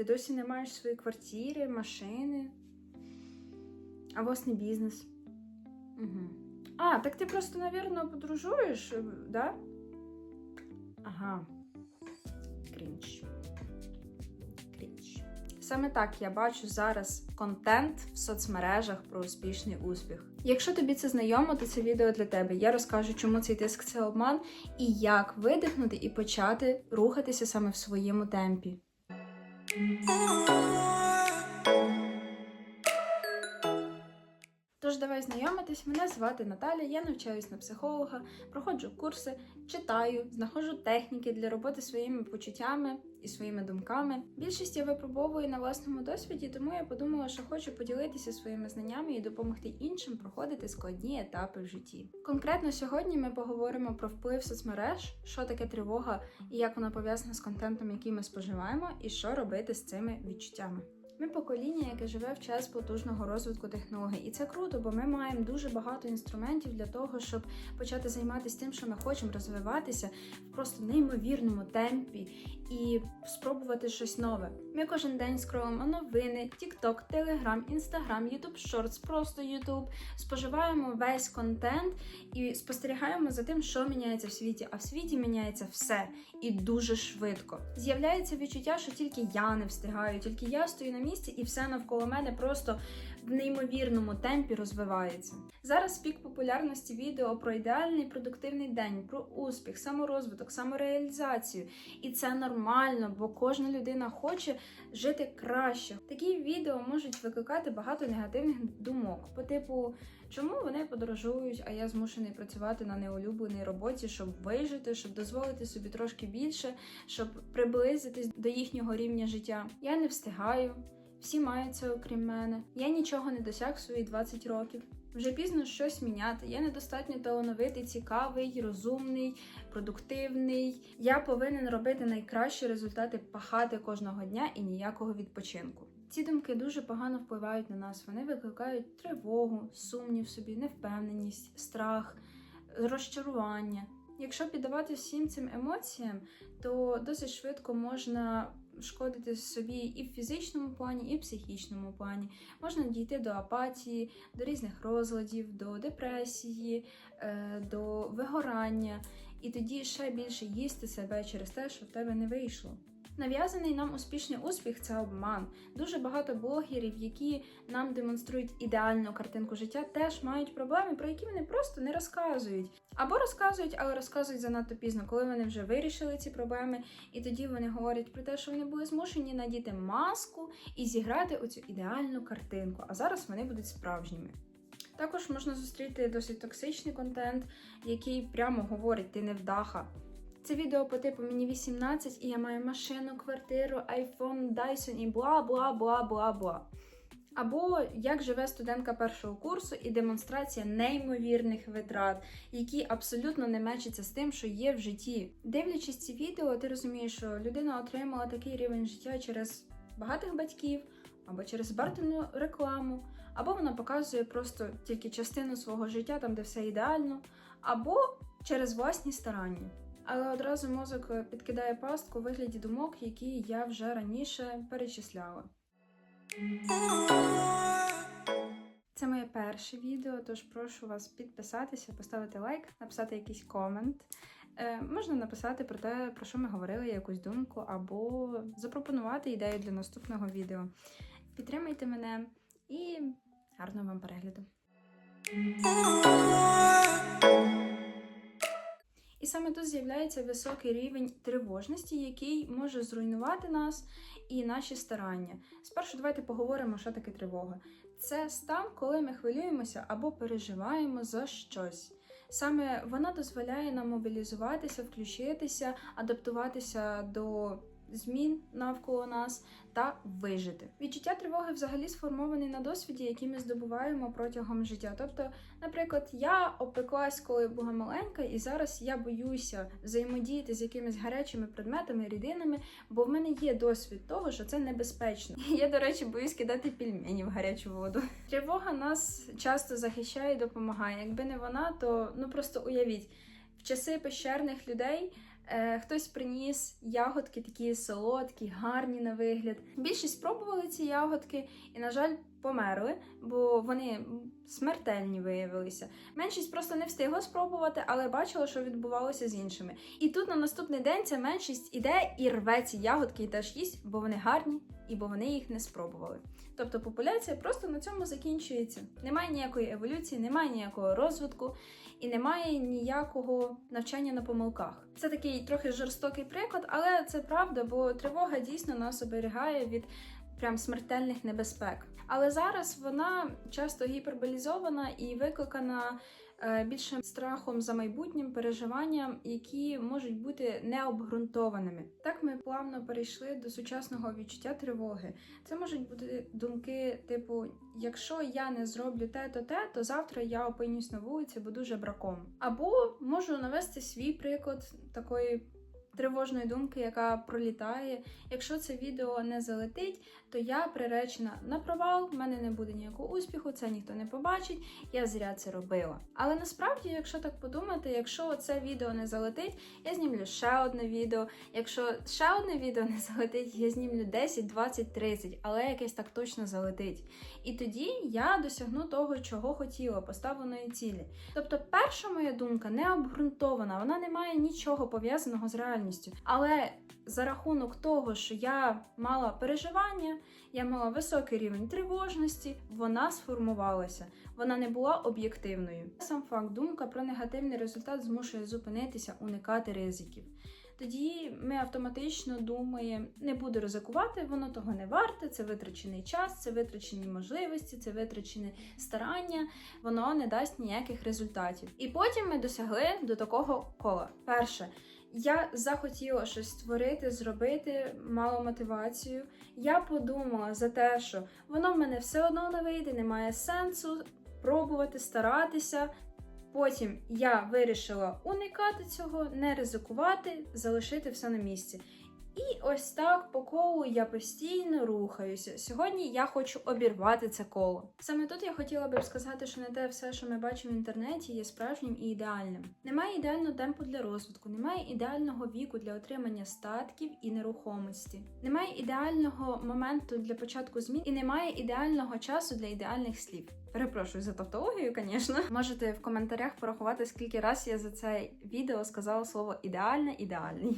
Ти досі не маєш свої квартири, машини, а власний бізнес. Угу. А, так ти просто, навірно, подорожуєш, е, да? Ага. Крінж. Крінж. Саме так я бачу зараз контент в соцмережах про успішний успіх. Якщо тобі це знайомо, то це відео для тебе. Я розкажу, чому цей тиск це обман і як видихнути і почати рухатися саме в своєму темпі. Тож давай знайомитись, мене звати Наталя, я навчаюсь на психолога, проходжу курси, читаю, знаходжу техніки для роботи своїми почуттями і своїми думками. Більшість я випробовую на власному досвіді, тому я подумала, що хочу поділитися своїми знаннями і допомогти іншим проходити складні етапи в житті. Конкретно сьогодні ми поговоримо про вплив соцмереж, що таке тривога і як вона пов'язана з контентом, який ми споживаємо, і що робити з цими відчуттями. Ми покоління, яке живе в час потужного розвитку технологій, і це круто, бо ми маємо дуже багато інструментів для того, щоб почати займатися тим, що ми хочемо розвиватися в просто неймовірному темпі і спробувати щось нове. Ми кожен день скролимо новини, TikTok, Telegram, Instagram, YouTube Shorts, просто YouTube, споживаємо весь контент і спостерігаємо за тим, що міняється в світі. А в світі міняється все і дуже швидко. З'являється відчуття, що тільки я не встигаю, тільки я стою на місці, і все навколо мене просто в неймовірному темпі розвивається. Зараз пік популярності відео про ідеальний продуктивний день, про успіх, саморозвиток, самореалізацію. І це нормально, бо кожна людина хоче жити краще. Такі відео можуть викликати багато негативних думок, по типу. Чому вони подорожують, а я змушений працювати на неулюбленій роботі, щоб вижити, щоб дозволити собі трошки більше, щоб приблизитись до їхнього рівня життя? Я не встигаю, всі мають це окрім мене. Я нічого не досяг свої 20 років. Вже пізно щось міняти. Я недостатньо талановитий, цікавий, розумний, продуктивний. Я повинен робити найкращі результати, пахати кожного дня і ніякого відпочинку. Ці думки дуже погано впливають на нас. Вони викликають тривогу, сумнів собі, невпевненість, страх, розчарування. Якщо піддавати всім цим емоціям, то досить швидко можна шкодити собі і в фізичному плані, і в психічному плані. Можна дійти до апатії, до різних розладів, до депресії, е, до вигорання, і тоді ще більше їсти себе через те, що в тебе не вийшло. Нав'язаний нам успішний успіх це обман. Дуже багато блогерів, які нам демонструють ідеальну картинку життя, теж мають проблеми, про які вони просто не розказують. Або розказують, але розказують занадто пізно, коли вони вже вирішили ці проблеми, і тоді вони говорять про те, що вони були змушені надіти маску і зіграти оцю ідеальну картинку. А зараз вони будуть справжніми. Також можна зустріти досить токсичний контент, який прямо говорить ти невдаха. Це відео по типу мені 18 і я маю машину, квартиру, айфон, Dyson і бла бла бла бла бла. Або як живе студентка першого курсу і демонстрація неймовірних витрат, які абсолютно не мечаться з тим, що є в житті. Дивлячись ці відео, ти розумієш, що людина отримала такий рівень життя через багатих батьків, або через бартерну рекламу, або вона показує просто тільки частину свого життя, там де все ідеально, або через власні старання. Але одразу мозок підкидає пастку у вигляді думок, які я вже раніше перечисляла. Це моє перше відео, тож прошу вас підписатися, поставити лайк, написати якийсь комент. Е, можна написати про те, про що ми говорили, якусь думку, або запропонувати ідею для наступного відео. Підтримайте мене і гарного вам перегляду! Саме тут з'являється високий рівень тривожності, який може зруйнувати нас і наші старання. Спершу давайте поговоримо, що таке тривога. Це стан, коли ми хвилюємося або переживаємо за щось. Саме вона дозволяє нам мобілізуватися, включитися, адаптуватися до змін навколо нас та вижити. Відчуття тривоги взагалі сформований на досвіді, який ми здобуваємо протягом життя. Тобто, наприклад, я опеклась, коли була маленька, і зараз я боюся взаємодіяти з якимись гарячими предметами, рідинами, бо в мене є досвід того, що це небезпечно. Я, до речі, боюсь кидати пельмені в гарячу воду. Тривога нас часто захищає і допомагає. Якби не вона, то ну просто уявіть, в часи пещерних людей. Е, хтось приніс ягодки, такі солодкі, гарні на вигляд. Більшість спробували ці ягодки і, на жаль, померли, бо вони смертельні виявилися. Меншість просто не встигла спробувати, але бачила, що відбувалося з іншими. І тут на наступний день ця меншість іде і рве ці ягодки і теж їсть, бо вони гарні і бо вони їх не спробували. Тобто популяція просто на цьому закінчується. Немає ніякої еволюції, немає ніякого розвитку і немає ніякого навчання на помилках. Це такий трохи жорстокий приклад, але це правда, бо тривога дійсно нас оберігає від прям смертельних небезпек. Але зараз вона часто гіперболізована і викликана е, більше страхом за майбутнім, переживанням, які можуть бути необґрунтованими. Так ми плавно перейшли до сучасного відчуття тривоги. Це можуть бути думки, типу: якщо я не зроблю те, то те, то завтра я опинюсь на вулиці, буду жебраком. Або можу навести свій приклад такої. Тривожної думки, яка пролітає. Якщо це відео не залетить, то я приречена на провал, в мене не буде ніякого успіху, це ніхто не побачить, я зря це робила. Але насправді, якщо так подумати, якщо це відео не залетить, я знімлю ще одне відео. Якщо ще одне відео не залетить, я знімлю 10, 20, 30, але якесь так точно залетить. І тоді я досягну того, чого хотіла, поставленої цілі. Тобто, перша моя думка не обґрунтована, вона не має нічого пов'язаного з реальністю. Але за рахунок того, що я мала переживання, я мала високий рівень тривожності, вона сформувалася, вона не була об'єктивною. Сам факт, думка про негативний результат змушує зупинитися, уникати ризиків. Тоді ми автоматично думаємо, не буду ризикувати, воно того не варте, це витрачений час, це витрачені можливості, це витрачене старання, воно не дасть ніяких результатів. І потім ми досягли до такого кола. Перше. Я захотіла щось створити, зробити, мала мотивацію. Я подумала за те, що воно в мене все одно не вийде, немає сенсу пробувати, старатися. Потім я вирішила уникати цього, не ризикувати, залишити все на місці. І ось так по колу я постійно рухаюся. Сьогодні я хочу обірвати це коло. Саме тут я хотіла би сказати, що не те все, що ми бачимо в інтернеті, є справжнім і ідеальним. Немає ідеального темпу для розвитку, немає ідеального віку для отримання статків і нерухомості, немає ідеального моменту для початку змін і немає ідеального часу для ідеальних слів. Перепрошую за тавтологію, звісно. Можете в коментарях порахувати, скільки раз я за це відео сказала слово ідеальне, ідеальний.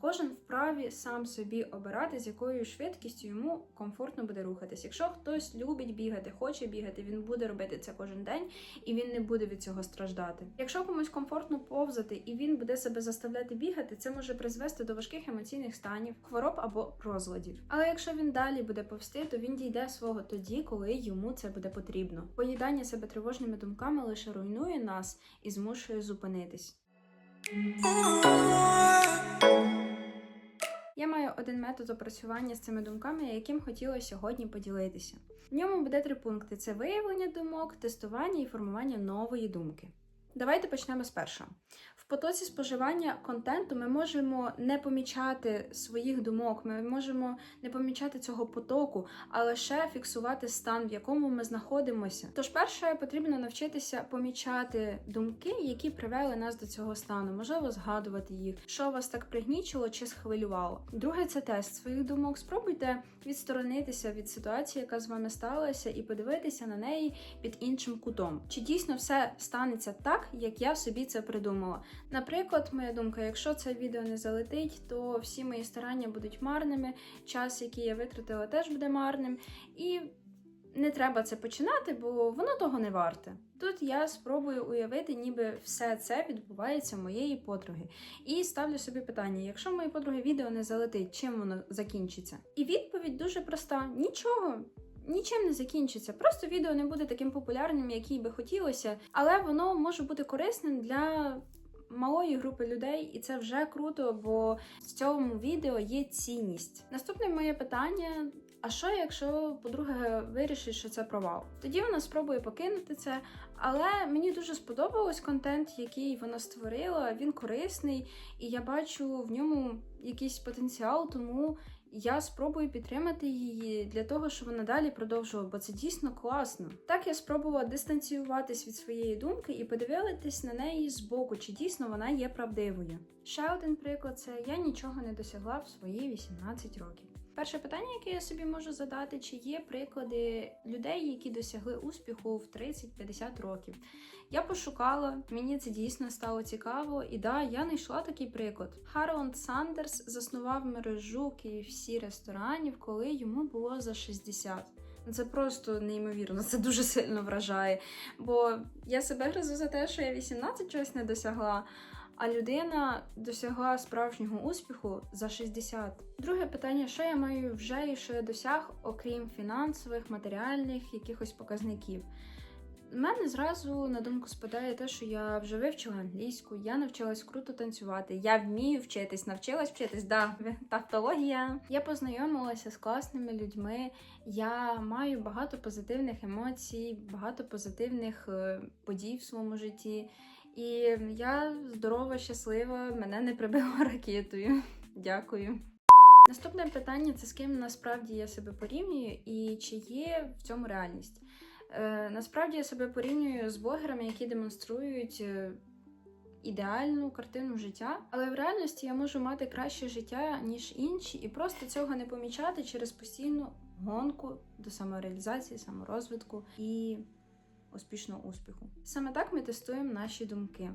Кожен вправі сам собі обирати, з якою швидкістю йому комфортно буде рухатись. Якщо хтось любить бігати, хоче бігати, він буде робити це кожен день і він не буде від цього страждати. Якщо комусь комфортно повзати і він буде себе заставляти бігати, це може призвести до важких емоційних станів, хвороб або розладів. Але якщо він далі буде повсти, то він дійде свого тоді, коли йому це буде потрібно. Поїдання себе тривожними думками лише руйнує нас і змушує зупинитись. Один метод опрацювання з цими думками, яким хотіла сьогодні поділитися. В ньому буде три пункти: це виявлення думок, тестування і формування нової думки. Давайте почнемо з першого. В потоці споживання контенту ми можемо не помічати своїх думок, ми можемо не помічати цього потоку, а лише фіксувати стан, в якому ми знаходимося. Тож, перше, потрібно навчитися помічати думки, які привели нас до цього стану, можливо, згадувати їх, що вас так пригнічило чи схвилювало. Друге, це тест своїх думок. Спробуйте відсторонитися від ситуації, яка з вами сталася, і подивитися на неї під іншим кутом. Чи дійсно все станеться так, як я собі це придумала? Наприклад, моя думка, якщо це відео не залетить, то всі мої старання будуть марними, час, який я витратила, теж буде марним. І не треба це починати, бо воно того не варте. Тут я спробую уявити, ніби все це відбувається моєї подруги. І ставлю собі питання: якщо моєї подруги відео не залетить, чим воно закінчиться? І відповідь дуже проста: нічого. Нічим не закінчиться, просто відео не буде таким популярним, як їй би хотілося, але воно може бути корисним для малої групи людей, і це вже круто, бо в цьому відео є цінність. Наступне моє питання: а що, якщо подруга вирішить, що це провал? Тоді вона спробує покинути це, але мені дуже сподобалось контент, який вона створила. Він корисний, і я бачу в ньому якийсь потенціал, тому я спробую підтримати її для того, щоб вона далі продовжувала, бо це дійсно класно. Так я спробувала дистанціюватись від своєї думки і подивитись на неї з боку, чи дійсно вона є правдивою. Ще один приклад це я нічого не досягла в свої 18 років. Перше питання, яке я собі можу задати, чи є приклади людей, які досягли успіху в 30-50 років. Я пошукала, мені це дійсно стало цікаво, і да, я знайшла такий приклад. Харланд Сандерс заснував мережу KFC ресторанів, коли йому було за 60. Ну, Це просто неймовірно, це дуже сильно вражає. Бо я себе гризу за те, що я 18 чогось не досягла. А людина досягла справжнього успіху за 60. Друге питання: що я маю вже і що я досяг, окрім фінансових, матеріальних якихось показників. Мене зразу на думку спадає те, що я вже вивчила англійську, я навчилась круто танцювати, я вмію вчитись, навчилась вчитись, да, тавтологія. Я познайомилася з класними людьми, я маю багато позитивних емоцій, багато позитивних е, подій в своєму житті. І я здорова, щаслива, мене не прибило ракетою. Дякую. Наступне питання це з ким насправді я себе порівнюю і чи є в цьому реальність. Е, насправді я себе порівнюю з блогерами, які демонструють е, ідеальну картину життя, але в реальності я можу мати краще життя, ніж інші, і просто цього не помічати через постійну гонку до самореалізації, саморозвитку і успішного успіху. Саме так ми тестуємо наші думки.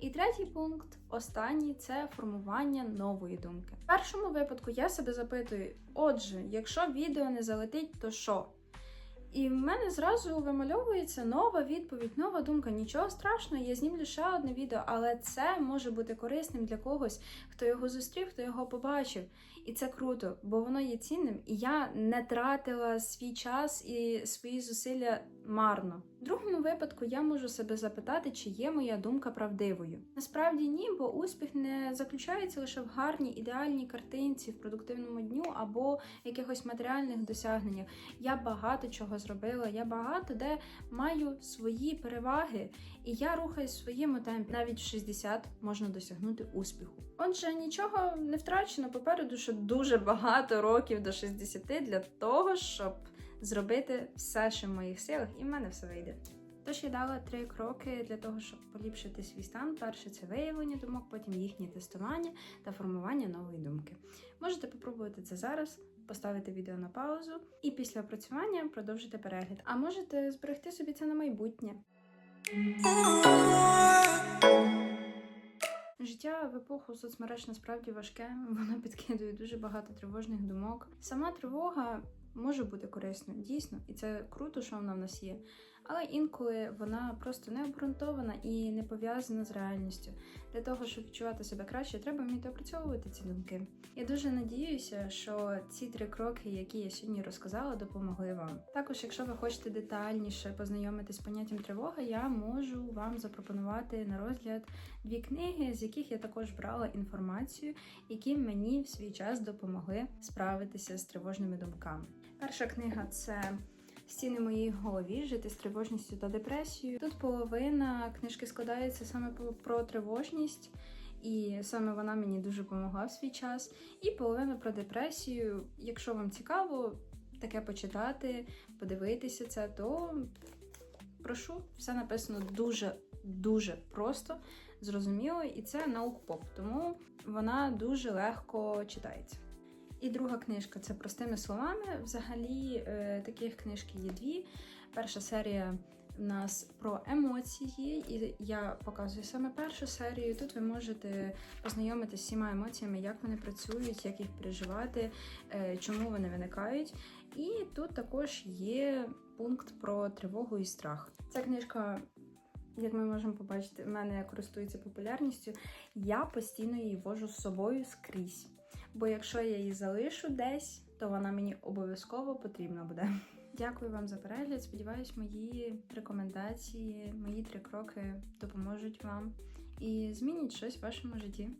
І третій пункт, останній це формування нової думки. В першому випадку я себе запитую: отже, якщо відео не залетить, то що? І в мене зразу вимальовується нова відповідь, нова думка. Нічого страшного, я знімлю ще одне відео, але це може бути корисним для когось, хто його зустрів, хто його побачив. І це круто, бо воно є цінним, і я не тратила свій час і свої зусилля марно. В другому випадку я можу себе запитати, чи є моя думка правдивою. Насправді ні, бо успіх не заключається лише в гарній ідеальній картинці, в продуктивному дню або якихось матеріальних досягненнях. Я багато чого зробила, я багато де маю свої переваги, і я рухаюсь в своєму темпі. Навіть в 60 можна досягнути успіху. Отже, нічого не втрачено попереду, що дуже багато років до 60 для того, щоб зробити все, що в моїх силах, і в мене все вийде. Тож я дала три кроки для того, щоб поліпшити свій стан. Перше це виявлення думок, потім їхнє тестування та формування нової думки. Можете попробувати це зараз, поставити відео на паузу і після опрацювання продовжити перегляд. А можете зберегти собі це на майбутнє. Життя в епоху соцмереж насправді важке, воно підкидує дуже багато тривожних думок. Сама тривога може бути корисною, дійсно, і це круто, що вона в нас є. Але інколи вона просто не обґрунтована і не пов'язана з реальністю. Для того, щоб відчувати себе краще, треба вміти опрацьовувати ці думки. Я дуже надіюся, що ці три кроки, які я сьогодні розказала, допомогли вам. Також, якщо ви хочете детальніше познайомитись з поняттям тривога, я можу вам запропонувати на розгляд дві книги, з яких я також брала інформацію, які мені в свій час допомогли справитися з тривожними думками. Перша книга це Стіни моїй голові жити з тривожністю та депресією. Тут половина книжки складається саме про тривожність, і саме вона мені дуже допомогла в свій час. І половина про депресію. Якщо вам цікаво таке почитати, подивитися це, то прошу, все написано дуже дуже просто, зрозуміло, і це наук-поп, тому вона дуже легко читається. І друга книжка це простими словами. Взагалі, е, таких книжки є дві. Перша серія у нас про емоції, і я показую саме першу серію. Тут ви можете познайомитися з всіма емоціями, як вони працюють, як їх переживати, е, чому вони виникають. І тут також є пункт про тривогу і страх. Ця книжка. Як ми можемо побачити, в мене користується популярністю. Я постійно її вожу з собою скрізь. Бо якщо я її залишу десь, то вона мені обов'язково потрібна буде. Дякую вам за перегляд. Сподіваюсь, мої рекомендації, мої три кроки допоможуть вам і змінять щось в вашому житті.